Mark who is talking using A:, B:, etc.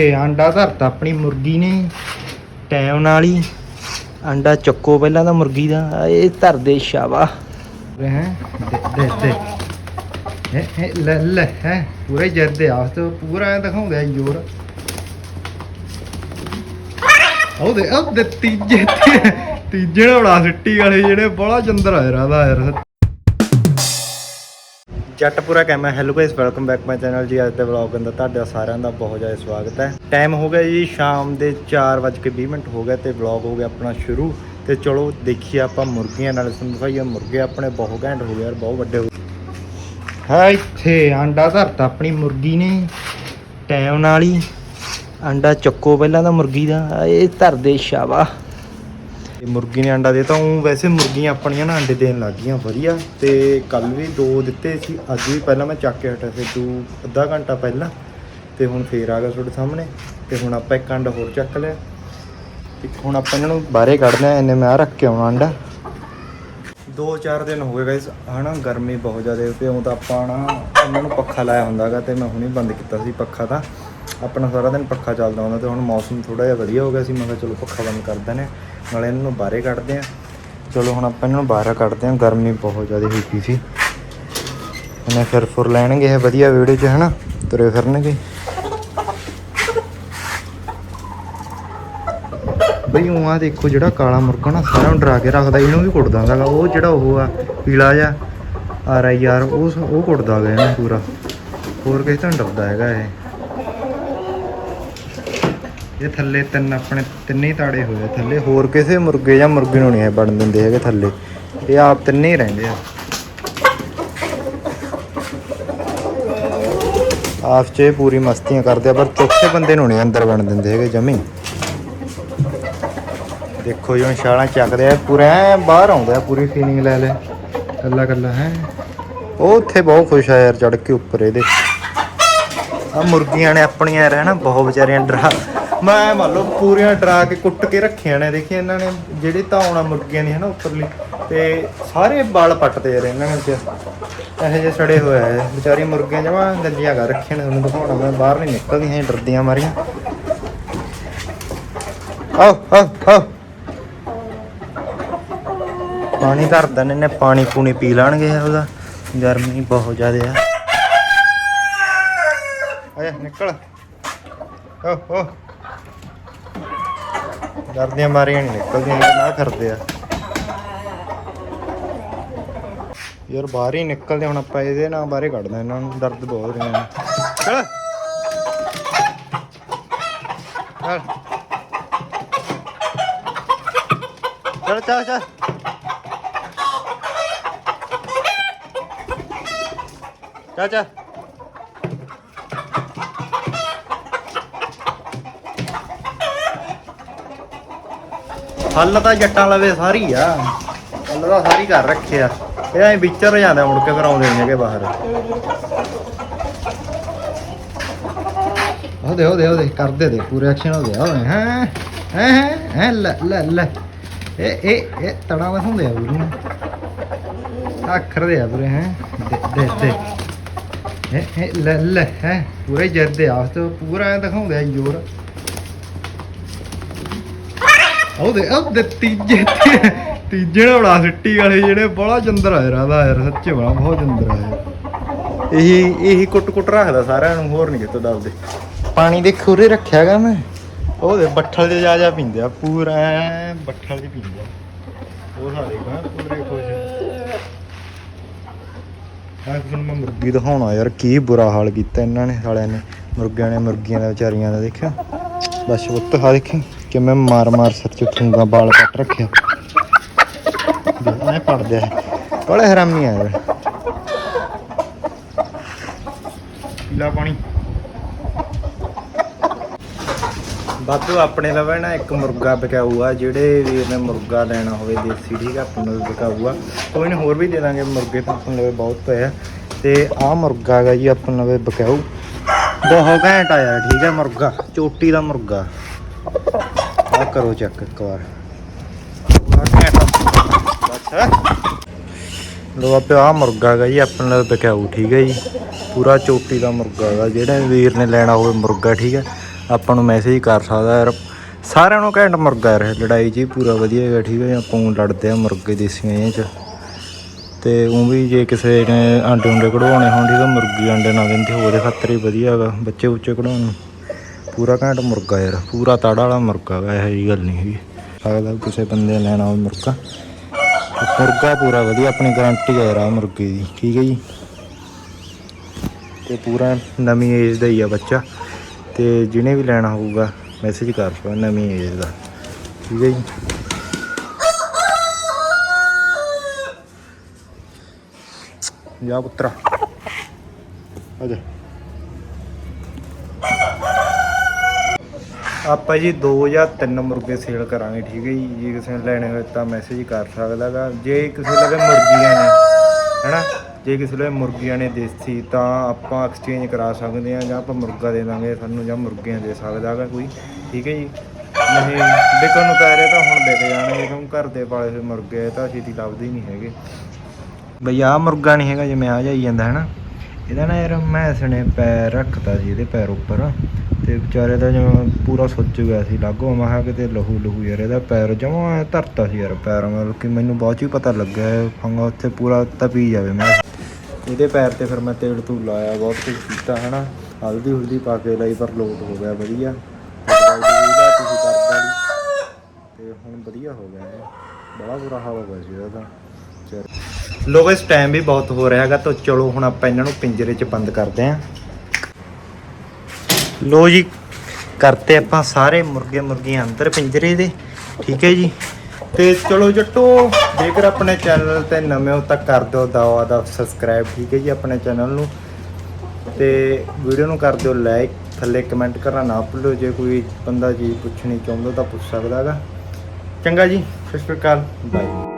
A: ਤੇ ਆਂਡਾ ਧਰਤਾ ਆਪਣੀ ਮੁਰਗੀ ਨੇ, ਟਾਈਮ ਨਾਲ ਹੀ। ਆਂਡਾ ਚੱਕੋ ਪਹਿਲਾਂ ਤਾਂ ਮੁਰਗੀ ਦਾ, ਇਹ ਧਰਦੇ ਸ਼ਾਵਾ ਹੈ, ਦੇ ਦੇ ਹੈ ਹੈ, ਲੈ ਲੈ, ਹੈ, ਪੂਰੇ ਜਰਦੇ ਆਸ ਤੇ ਪੂਰਾ ਐਂ ਦਿਖਾਉਂਦੇ ਜੋਰ। ਉਹਦੇ ਉਹਦੇ ਤੀਜੇ ਤੀਜੇ ਨੇ ਬੜਾ ਸਿੱਟੀ ਵਾਲੇ ਜਿਹੜੇ, ਬੜਾ ਚੰਦਰ ਆ ਰਹਾ ਯਾਰ। Jattpura camera hello guys welcome back my channel ਜੀ, ਅੱਜ ਦੇ ਵਲੌਗ ਅੰਦਰ ਤੁਹਾਡਾ ਸਾਰਿਆਂ ਦਾ ਬਹੁਤ ਜ਼ਿਆਦਾ ਸਵਾਗਤ ਹੈ। ਟਾਈਮ ਹੋ ਗਿਆ ਜੀ, ਸ਼ਾਮ ਦੇ 4:20 ਮਿੰਟ ਹੋ ਗਿਆ ਤੇ ਵਲੌਗ ਹੋ ਗਿਆ ਆਪਣਾ ਸ਼ੁਰੂ। ਤੇ ਚਲੋ, ਦੇਖੀਏ ਆਪਾਂ ਮੁਰਗੀਆਂ ਨਾਲ ਤੁਹਾਨੂੰ ਦਿਖਾਈਏ ਮੁਰਗੇ ਆਪਣੇ ਬਹੁਤ ਘੈਂਟ ਹੋ ਗਏ ਯਾਰ, ਬਹੁਤ ਵੱਡੇ ਹੋ ਗਏ। ਹਾਂ, ਇੱਥੇ ਆਂਡਾ ਧਰਤਾ ਆਪਣੀ ਮੁਰਗੀ ਨੇ। ਟਾਈਮ ਨਾਲ ਹੀ। ਆਂਡਾ ਚੱਕੋ ਪਹਿਲਾਂ ਤਾਂ ਮੁਰਗੀ ਦਾ। ਇਹ ਧਰਦੇ ਸ਼ਾਬਾ ਤੇ ਮੁਰਗੀ ਨੇ ਅੰਡਾ ਦਿੱਤਾ, ਉਹ ਵੈਸੇ ਮੁਰਗੀਆਂ ਆਪਣੀਆਂ ਨਾ ਅੰਡੇ ਦੇਣ ਲੱਗ ਗਈਆਂ, ਵਧੀਆ। ਤੇ ਕੱਲ ਵੀ ਦੋ ਦਿੱਤੇ ਸੀ, ਅੱਜ ਵੀ ਪਹਿਲਾਂ ਮੈਂ ਚੱਕ ਕੇ ਹਟਿਆ ਸੀ ਦੋ, ਅੱਧਾ ਘੰਟਾ ਪਹਿਲਾਂ। ਤੇ ਹੁਣ ਫੇਰ ਆ ਗਿਆ ਤੁਹਾਡੇ ਸਾਹਮਣੇ, ਤੇ ਹੁਣ ਆਪਾਂ ਇੱਕ ਅੰਡਾ ਹੋਰ ਚੱਕ ਲਿਆ। ਤੇ ਹੁਣ ਆਪਾਂ ਇਹਨਾਂ ਨੂੰ ਬਾਹਰੇ ਕੱਢਦੇ ਆ ਇਹਨੇ ਮੈਂ ਆ ਰੱਖ ਕੇ ਆਉਣਾ ਅੰਡਾ। ਦੋ ਚਾਰ ਦਿਨ ਹੋ ਗਏ ਗਾਇਸ, ਹਨਾ, ਗਰਮੀ ਬਹੁਤ ਜ਼ਿਆਦਾ ਹੋਈ ਉਹ ਤਾਂ ਆਪਾਂ ਨਾ ਇਹਨਾਂ ਨੂੰ ਪੱਖਾ ਲਾਇਆ ਹੁੰਦਾਗਾ ਤੇ ਮੈਂ ਹੁਣੇ ਬੰਦ ਕੀਤਾ ਸੀ ਪੱਖਾ ਤਾਂ। ਆਪਣਾ ਸਾਰਾ ਦਿਨ ਪੱਖਾ ਚੱਲਦਾ ਹੁੰਦਾ, ਤੇ ਹੁਣ ਮੌਸਮ ਥੋੜਾ ਜਿਹਾ ਵਧੀਆ ਹੋ ਗਿਆ ਸੀ, ਮੈਂ ਕਿਹਾ ਚਲੋ ਪੱਖਾ ਬੰਦ ਕਰ ਦਿੰਦੇ ਨਾਲੇ ਇਹਨਾਂ ਨੂੰ ਬਾਹਰੇ ਕੱਢਦੇ ਆ। ਚਲੋ ਹੁਣ ਆਪਾਂ ਇਹਨਾਂ ਨੂੰ ਬਾਹਰ ਕੱਢਦੇ ਆ। ਗਰਮੀ ਬਹੁਤ ਜ਼ਿਆਦਾ ਹੋਈ ਪਈ ਸੀ। ਇਹਨੇ ਫਿਰ ਫੁਰ ਲੈਣਗੇ ਇਹ ਵਧੀਆ ਵੀਡੀਓ 'ਚ, ਹਨਾ? ਤੁਰੇ ਫਿਰਨਗੇ। ਬਈ ਉਹ ਆ ਦੇਖੋ ਜਿਹੜਾ ਕਾਲਾ ਮੁਰਗਾ ਨਾ, ਸਾਰਿਆਂ ਨੂੰ ਡਰਾ ਕੇ ਰੱਖਦਾ। ਇਹਨੂੰ ਵੀ ਕੁੱਟਦਾ ਹੈਗਾ ਉਹ ਜਿਹੜਾ ਉਹ ਆ, ਪੀਲਾ ਜਿਹਾ ਆ ਰਿਹਾ ਯਾਰ ਉਹ ਉਹ ਕੁੱਟਦਾ ਗਿਆ ਇਹਨੂੰ ਪੂਰਾ। ਹੋਰ ਕਿਸੇ ਤੋਂ ਡਰਦਾ ਹੈਗਾ ਇਹ? ਇਹ ਥੱਲੇ ਤਿੰਨ ਆਪਣੇ ਤਿੰਨੇ ਤਾੜੇ ਹੋਏ ਆ ਥੱਲੇ। ਹੋਰ ਕਿਸੇ ਮੁਰਗੇ ਜਾਂ ਮੁਰਗੇ ਨੂੰ ਨਹੀਂ ਇਹ ਵੜਨ ਦਿੰਦੇ ਹੈਗੇ ਥੱਲੇ। ਇਹ ਆਪ ਤਿੰਨੇ ਹੀ ਰਹਿੰਦੇ ਆ। ਆਪ 'ਚ ਇਹ ਪੂਰੀ ਮਸਤੀਆਂ ਕਰਦੇ ਆ, ਪਰ ਚੌਥੇ ਬੰਦੇ ਨੂੰ ਨਹੀਂ ਅੰਦਰ ਬਣ ਦਿੰਦੇ ਹੈਗੇ ਜਮੀ। ਦੇਖੋ ਜਿਵੇਂ ਛਾਲਾਂ ਚੱਕਦੇ ਆ, ਪੂਰਾ ਐਂ ਬਾਹਰ ਆਉਂਦਾ ਪੂਰੀ ਫੀਲਿੰਗ ਲੈ ਲੈ। ਕੱਲਾ ਕੱਲਾ ਹੈ। ਉਹ ਉੱਥੇ ਬਹੁਤ ਖੁਸ਼ ਆ ਯਾਰ ਚੜ ਕੇ ਉੱਪਰ ਇਹਦੇ। ਆ ਮੁਰਗੀਆਂ ਨੇ ਆਪਣੀਆਂ ਰਹਿਣਾ, ਬਹੁਤ ਵਿਚਾਰੀਆਂ ਡਰਾ ਮੈਂ ਮੰਨ ਲਓ ਪੂਰੀਆਂ ਡਰਾ ਕੇ ਕੁੱਟ ਕੇ ਰੱਖੀਆਂ ਨੇ, ਦੇਖੀ ਇਹਨਾਂ ਨੇ ਜਿਹੜੀ ਧੌਣਾ ਮੁਰਗੀਆਂ ਦੀ ਹੈ ਨਾ ਉੱਪਰਲੀ, ਤੇ ਸਾਰੇ ਵਾਲ ਪੱਟਦੇ ਯਾਰ ਇਹਨਾਂ ਨੇ ਚ ਇਹੋ ਜਿਹੇ ਸੜੇ ਹੋਏ ਆ, ਵਿਚਾਰੀ ਮੁਰਗੀਆਂ ਜਮਾ ਗੰਦੀਆਂ ਕਰ ਰੱਖੀਆਂ ਨੇ ਤੁਹਾਨੂੰ ਦਿਖਾਉਣਾ ਮੈਂ, ਬਾਹਰ ਨਹੀਂ ਨਿਕਲਦੀਆਂ ਡਰਦੀਆਂ ਮਾਰੀਆਂ। ਆਓ ਆਓ ਆਓ। ਪਾਣੀ ਧਰਦਾ ਨੇ ਨੇ, ਪਾਣੀ ਪੂਣੀ ਪੀ ਲੈਣਗੇ ਉਹਦਾ, ਗਰਮੀ ਬਹੁਤ ਜ਼ਿਆਦਾ ਆ। ਆਇਆ, ਨਿਕਲ। ਓ ਓ ਡਰਦੀਆਂ ਮਾਰੀਆਂ ਨਹੀਂ ਨਿਕਲਦੀਆਂ ਨਾ ਫਿਰਦੇ ਆ। ਯਾਰ ਬਾਹਰ ਹੀ ਨਿਕਲਦੇ ਹੁਣ ਆਪਾਂ ਇਹਦੇ ਨਾਲ ਬਾਹਰੇ ਕੱਢਦੇ ਇਹਨਾਂ ਨੂੰ ਦਰਦ ਬਹੁਤ ਰਿਹਾ ਨੇ ਚਲ। ਚਲ ਚਲ ਚਲ। ਚਲ ਚਲ। ਹੱਲ ਤਾਂ ਜੱਟਾਂ ਲਵੇ ਸਾਰੀ ਆ। ਹੱਲ ਤਾਂ ਸਾਰੀ ਘਰ ਰੱਖਿਆ ਇਹ ਐ ਵਿਚਰ ਜਾਂਦਾ ਮੁੜ ਕੇ ਫਿਰ ਆਉਂਦੇ ਨਹੀਂ ਹੈਗੇ ਬਾਹਰ। ਉਹਦੇ ਉਹਦੇ ਉਹਦੇ, ਕਰਦੇ ਦੇ, ਪੂਰੇ ਐਕਸ਼ਨ ਹੋ ਗਿਆ ਓਏ ਹੈ ਹੈ ਹੈ, ਲੈ ਲੈ ਲੈ। ਇਹ ਇਹ ਇਹ ਤੜਾ ਵਸਉਂਦੇ ਆ ਪੂਰੀ ਅੱਖਰ ਦੇ ਆ ਪੂਰੇ ਹੈ। ਦੇ ਦੇ ਇਹ ਲੈ ਲੈ, ਹੈ। ਪੂਰੇ ਜਰਦੇ ਆਸ ਤੇ ਪੂਰਾ ਦਿਖਾਉਂਦੇ ਆ ਜੋਰ। ਉਹਦੇ ਉਹਦੇ ਤੀਜੇ ਤੀਜੇ ਨੇ ਬੜਾ ਸਿੱਟੀ ਵਾਲੇ ਜਿਹੜੇ ਬੜਾ ਚੰਦਰ ਆ ਰਹਾ ਯਾਰ ਸੱਚੇ ਬੜਾ, ਬਹੁਤ ਚੰਦਰ ਆ ਯਾਰ। ਇਹੀ ਇਹੀ ਕੁੱਟ ਕੁੱਟ ਰੱਖਦਾ ਸਾਰਿਆਂ ਨੂੰ, ਹੋਰ ਨਹੀਂ ਕਿਤੋਂ ਦੱਸਦੇ ਪਾਣੀ ਦੇ ਖੁਰੇ ਰੱਖਿਆਗਾ ਮੈਂ। ਉਹਦੇ ਬੱਠਲ 'ਚ ਜਾ ਜਾ ਪੀਂਦੇ ਆ, ਪੂਰਾ ਬੱਠਲ 'ਚ ਪੀਂਦੇ ਆ। ਉਹ ਸਾਰੇ ਕਹਾਂ ਪੂਰੇ ਖੁਸ਼। ਆ ਤੁਹਾਨੂੰ ਮੈਂ ਮੁਰਗੀ ਦਿਖਾਉਣਾ ਯਾਰ, ਕੀ ਬੁਰਾ ਹਾਲ ਕੀਤਾ ਇਹਨਾਂ ਨੇ, ਸਾਲਿਆਂ ਨੇ। ਮੁਰਗਿਆਂ ਨੇ, ਮੁਰਗੀਆਂ ਦਾ ਵਿਚਾਰੀਆਂ ਦਾ ਦੇਖਿਆ? ਬਸ ਉੱਤ ਆ ਦੇਖੀ। ਕਿ ਮੈਂ ਮਾਰ ਮਾਰ ਸਿਰ ਚ ਠੁੰਗਾ ਬਾਲ ਕੱਟ ਰੱਖਿਆ। ਐ ਪੜਦੇ ਆ ਹਰਾਮੀ ਆ ਯਾਰ ਪੀਲਾ ਪਾਣੀ। ਬਾਤੂ ਆਪਣੇ ਲਵੇ ਨਾ ਇੱਕ ਮੁਰਗਾ ਵਿਕਾਊ ਜਿਹੜੇ ਵੀਰ ਨੇ ਮੁਰਗਾ ਲੈਣਾ ਹੋਵੇ, ਦੇਸੀ ਠੀਕ ਆ, ਆਪਣੇ ਨੂੰ ਵਿਕਾਊ ਆ ਕੋਈ ਨਾ, ਹੋਰ ਵੀ ਦੇ ਦਾਂਗੇ, ਮੁਰਗੇ ਤਾਂ ਆਪਣੇ ਲਵੇ ਬਹੁਤ ਪਏ ਆ। ਤੇ ਆਹ ਮੁਰਗਾ ਹੈਗਾ ਜੀ, ਆਪਣੇ ਲਵੇ ਵਿਕਾਊ ਬਹੁਤ ਘੈਂਟ ਆ ਯਾਰ ਠੀਕ ਹੈ ਮੁਰਗਾ, ਚੋਟੀ ਦਾ ਮੁਰਗਾ। ਆ ਕਰੋ ਚੈੱਕ ਇੱਕ ਵਾਰ ਪੂਰਾ ਘੈਂਟ ਆ। ਲੋ ਆਪੇ ਆ ਮੁਰਗਾ ਹੈਗਾ ਜੀ, ਆਪਣੇ ਨਾਲ ਵਿਕਾਊ ਠੀਕ ਹੈ ਜੀ। ਪੂਰਾ ਚੋਟੀ ਦਾ ਮੁਰਗਾ ਹੈਗਾ, ਜਿਹੜੇ ਵੀਰ ਨੇ ਲੈਣਾ ਹੋਵੇ ਮੁਰਗਾ, ਠੀਕ ਹੈ। ਆਪਾਂ ਨੂੰ ਮੈਸੇਜ ਕਰ ਸਕਦਾ ਯਾਰ। ਸਾਰਿਆਂ ਨੂੰ ਘੈਂਟ ਮੁਰਗਾ ਯਾਰ ਲੜਾਈ 'ਚ ਹੀ ਪੂਰਾ ਵਧੀਆ ਹੈਗਾ, ਠੀਕ ਹੈ ਆਪਾਂ ਊਂ ਲੜਦੇ ਆ ਮੁਰਗੇ ਦੇਸੀਆਂ ਇਹ 'ਚ। ਤੇ ਉਹ ਵੀ ਜੇ ਕਿਸੇ ਨੇ ਆਂਡੇ ਉਂਡੇ ਕਢਵਾਉਣੇ ਹੋਣ, ਠੀਕ ਆ ਮੁਰਗੀ ਆਂਡੇ ਨਾ ਦਿੰਦੇ ਹੋਵੇ ਉਹਦੇ ਖਾਤਰ ਹੀ ਵਧੀਆ ਹੈਗਾ ਬੱਚੇ ਉੱਚੇ ਕਢਾਉਣ ਪੂਰਾ ਘੈਂਟ ਮੁਰਗਾ ਯਾਰ, ਪੂਰਾ ਤਾੜਾ ਵਾਲਾ ਮੁਰਗਾ ਹੈਗਾ ਇਹੋ ਜਿਹੀ ਗੱਲ ਨਹੀਂ ਹੈਗੀ। ਸਕਦਾ ਕਿਸੇ ਬੰਦੇ ਲੈਣਾ ਹੋਵੇ ਮੁਰਗਾ। ਮੁਰਗਾ ਪੂਰਾ ਵਧੀਆ, ਆਪਣੀ ਗਾਰੰਟੀ ਹੈ ਯਾਰ ਆਹ ਮੁਰਗੇ ਦੀ, ਠੀਕ ਹੈ ਜੀ? ਤੇ ਪੂਰਾ ਨਵੀਂ ਏਜ ਦਾ ਹੀ ਆ ਬੱਚਾ। ਤੇ ਜਿਹਨੇ ਵੀ ਲੈਣਾ ਹੋਊਗਾ ਮੈਸੇਜ ਕਰ ਸਕਦਾ ਨਵੀਂ ਏਜ ਦਾ। ਠੀਕ ਹੈ ਜੀ? ਜਾ ਪੁੱਤਰਾ। ਆ ਜਾ। ਆਪਾਂ ਜੀ ਦੋ ਜਾਂ ਤਿੰਨ ਮੁਰਗੇ ਸੇਲ ਕਰਾਂਗੇ, ਠੀਕ ਹੈ ਜੀ। ਜੇ ਕਿਸੇ ਨੇ ਲੈਣੇ ਹੋਏ ਤਾਂ ਮੈਸੇਜ ਕਰ ਸਕਦਾਗਾ ਜੇ ਕਿਸੇ ਲਵੇ ਮੁਰਗੀਆਂ ਨੇ, ਹੈਨਾ? ਜੇ ਕਿਸੇ ਲਵੇ ਮੁਰਗੀਆਂ ਨੇ ਦੇਸੀ, ਤਾਂ ਆਪਾਂ ਐਕਸਚੇਂਜ ਕਰਾ ਸਕਦੇ ਆ ਜਾਂ ਆਪਾਂ ਮੁਰਗਾ ਦੇ ਦਾਂਗੇ, ਸਾਨੂੰ ਜਾਂ ਮੁਰਗੀਆਂ ਦੇ ਸਕਦਾਗਾ ਕੋਈ। ਠੀਕ ਹੈ ਜੀ? ਨਹੀਂ, ਵਿਕਣ ਨੂੰ ਤਾਂ ਰਹੇ ਤਾਂ ਹੁਣ ਵਿਕ ਜਾਣਗੇ ਕਿਉਂ ਘਰ ਦੇ ਪਾਲੇ ਹੋਏ ਮੁਰਗੇ ਤਾਂ ਛੇਤੀ ਲੱਭਦੇ ਹੀ ਨਹੀਂ ਹੈਗੇ। ਬਈ ਆ ਮੁਰਗਾ ਨਹੀਂ ਹੈਗਾ, ਜਿਵੇਂ ਆ ਜਾਈ ਜਾਂਦਾ, ਹੈਨਾ? ਇਹਦਾ ਨਾ ਯਾਰ ਮੈਂਸ ਨੇ ਪੈਰ ਰੱਖਤਾ ਸੀ, ਇਹਦੇ ਪੈਰ ਉੱਪਰ। ਤੇ ਵਿਚਾਰੇ ਦਾ ਜਿਵੇਂ ਪੂਰਾ ਸੁੱਜ ਗਿਆ ਸੀ, ਲਾਗੋ, ਮੈਂ ਕਿਹਾ ਕਿਤੇ ਲਹੂ ਲਹੂ ਯਾਰ, ਇਹਦਾ ਪੈਰ ਜਮਾ ਧਰਤਾ ਸੀ ਯਾਰ ਪੈਰ ਮਤਲਬ ਕਿ ਮੈਨੂੰ ਬਹੁਤ ਚ ਹੀ ਪਤਾ ਲੱਗਿਆ, ਇਹ ਫੰਗਾ ਉੱਥੇ ਪੂਰਾ ਤਪੀ ਜਾਵੇ ਮੈਂ। ਇਹਦੇ ਪੈਰ ਤੇ ਫਿਰ ਮੈਂ ਤੇਲ ਤੂਲ ਲਾਇਆ, ਬਹੁਤ ਕੁਝ ਕੀਤਾ, ਹਨਾ। ਹਲਦੀ ਹੁਲਦੀ ਪਾ ਕੇ ਲਈ, ਪਰ ਲੋਟ ਹੋ ਗਿਆ, ਵਧੀਆ। ਤੇ ਹੁਣ ਵਧੀਆ ਹੋ ਗਿਆ ਇਹ ਬੜਾ ਬੁਰਾ ਹਾਲ ਹੋ ਗਿਆ ਸੀ ਇਹਦਾ ਤਾਂ। ਚਲ। ਲੋਕ ਇਸ ਟਾਈਮ ਵੀ ਬਹੁਤ ਹੋ ਰਿਹਾ ਹੈਗਾ, ਤਾਂ ਚਲੋ ਹੁਣ ਆਪਾਂ ਇਹਨਾਂ ਨੂੰ ਪਿੰਜਰੇ 'ਚ ਬੰਦ ਕਰਦੇ ਆਂ। ਲੋ ਜੀ ਕਰਤੇ ਆਪਾਂ ਸਾਰੇ ਮੁਰਗੇ ਮੁਰਗੀਆਂ ਅੰਦਰ ਪਿੰਜਰੇ ਦੇ, ਠੀਕ ਹੈ ਜੀ? ਤੇ ਚਲੋ ਜੱਟੋ, ਜੇਕਰ ਆਪਣੇ ਚੈਨਲ ਤੇ ਨਵੇਂ ਹੋ ਤਾਂ ਕਰ ਦਿਓ ਦਾਵਾ ਦਾ ਸਬਸਕ੍ਰਾਈਬ ਠੀਕ ਹੈ ਜੀ, ਆਪਣੇ ਚੈਨਲ ਨੂੰ। ਤੇ ਵੀਡੀਓ ਨੂੰ ਕਰ ਦਿਓ ਲਾਈਕ ਥੱਲੇ ਕਮੈਂਟ ਕਰਨਾ ਨਾ ਭੁੱਲੋ, ਜੇ ਕੋਈ ਬੰਦਾ ਜੀ ਪੁੱਛਣੀ ਚਾਹੁੰਦਾ ਤਾਂ ਪੁੱਛ ਸਕਦਾ ਹੈਗਾ। ਚੰਗਾ ਜੀ, ਸਤਿ ਸ਼੍ਰੀ ਅਕਾਲ ਬਾਏ